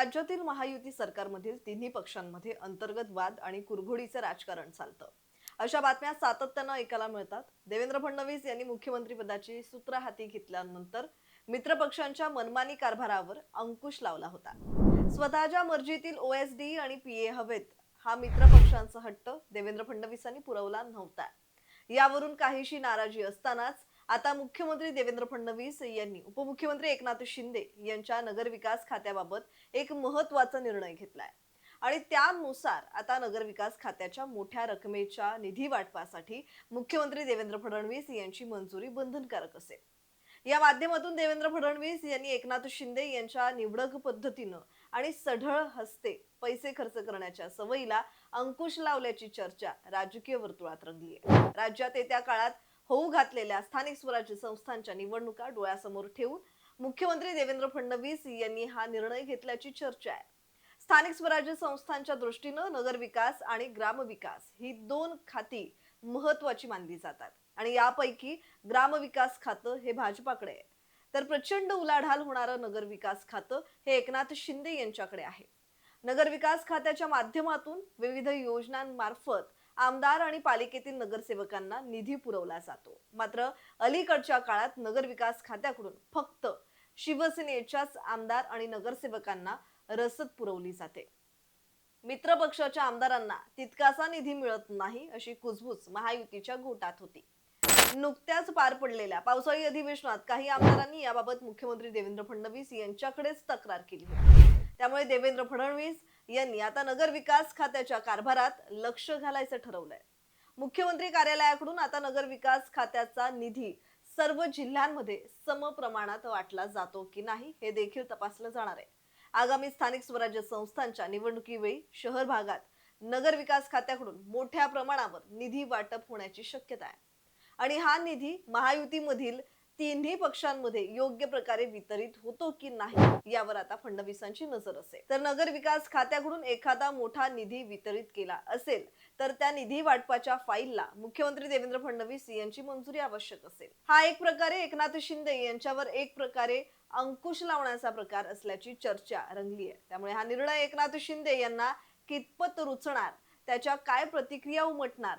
राज्यातील महायुती सरकारमधील तिन्ही पक्षांमध्ये अंतर्गत वाद आणि कुरघोडीचं राजकारण चालतं. अशा बातम्या सातत्यानं ऐकायला मिळतात. देवेंद्र फडणवीस यांनी मुख्यमंत्रीपदाची सूत्र हाती घेतल्यानंतर मित्रपक्षांच्या मनमानी कारभारावर अंकुश लावला होता. स्वतःच्या मर्जीतील ओएसडी आणि पीए हवेत हा मित्रपक्षांचा हट्ट देवेंद्र फडणवीसांनी पुरवला नव्हता. यावरून काहीशी नाराजी असतानाच आता मुख्यमंत्री देवेंद्र फडणवीस यांनी उपमुख्यमंत्री एकनाथ शिंदे यांच्या नगरविकास खात्याबाबत एक महत्त्वाचा निर्णय घेतलाय. आणि त्यानुसार आता नगरविकास खात्याच्या मोठ्या रकमेच्या निधी वाटपासाठी मुख्यमंत्री देवेंद्र फडणवीस यांची मंजुरी बंधनकारक असेल. या माध्यमातून देवेंद्र फडणवीस यांनी एकनाथ शिंदे यांच्या निवडक पद्धतीनं आणि सढळ हस्ते पैसे खर्च करण्याच्या सवयीला अंकुश लावल्याची चर्चा राजकीय वर्तुळात रंगली आहे राज्यात येत्या काळात होऊ घातलेल्या स्थानिक स्वराज्य संस्थांच्या निवडणुका डोळ्यासमोर ठेवून मुख्यमंत्री देवेंद्र फडणवीस यांनी हा निर्णय घेतल्याची चर्चा आहे. स्थानिक स्वराज्य संस्थांच्या दृष्टीनं नगरविकास आणि ग्रामविकास ही दोन खाती महत्वाची मानली जातात आणि यापैकी ग्रामविकास खातं हे भाजपाकडे आहे तर प्रचंड उलाढाल होणारं नगरविकास खातं हे एकनाथ शिंदे यांच्याकडे आहे. नगरविकास खात्याच्या माध्यमातून विविध योजनांमार्फत आमदार आणि पालिकेतील नगरसेवकांना निधी पुरवला जातो. मात्र अलीकडच्या काळात नगरविकास खात्याकडून फक्त शिवसेनेच्याच आमदार आणि नगरसेवकांना रसद पुरवली जाते. मित्र पक्षाच्या आमदारांना तितकासा निधी मिळत नाही अशी कुजबूज महायुतीच्या गोटात होती. नुकत्याच पार पडलेल्या पावसाळी अधिवेशनात काही आमदारांनी याबाबत मुख्यमंत्री देवेंद्र फडणवीस यांच्याकडेच तक्रार केली होती. त्यामुळे देवेंद्र फडणवीस यांनी आता नगर विकास खात्याच्या कारभारात लक्ष घालायचं ठरवलंय. मुख्यमंत्री कार्यालयाकडून आता नगर विकास खात्याचा निधी सर्व जिल्ह्यांमध्ये सम प्रमाणात वाटला जातो की नाही हे देखील तपासलं जाणार आहे. आगामी स्थानिक स्वराज्य संस्थांच्या निवडणुकीवेळी शहर भागात नगर विकास खात्याकडून मोठ्या प्रमाणावर निधी वाटप होण्याची शक्यता आहे. आणि हा निधी महायुतीमधील तिन्ही पक्षांमध्ये योग्य प्रकारे वितरित होतो की नाही यावर आता फडणवीसांची नजर असेल. तर नगर विकास खात्याकडून एखादा मोठा निधी वितरित केला असेल तर त्या निधी वाटपाच्या फाईलला मुख्यमंत्री देवेंद्र फडणवीस यांची मंजुरी आवश्यक असेल. हा एक प्रकारे एकनाथ शिंदे यांच्यावर एक प्रकारे अंकुश लावण्याचा प्रकार असल्याची चर्चा रंगली आहे. त्यामुळे हा निर्णय एकनाथ शिंदे यांना कितपत रुचणार त्याच्या काय प्रतिक्रिया उमटणार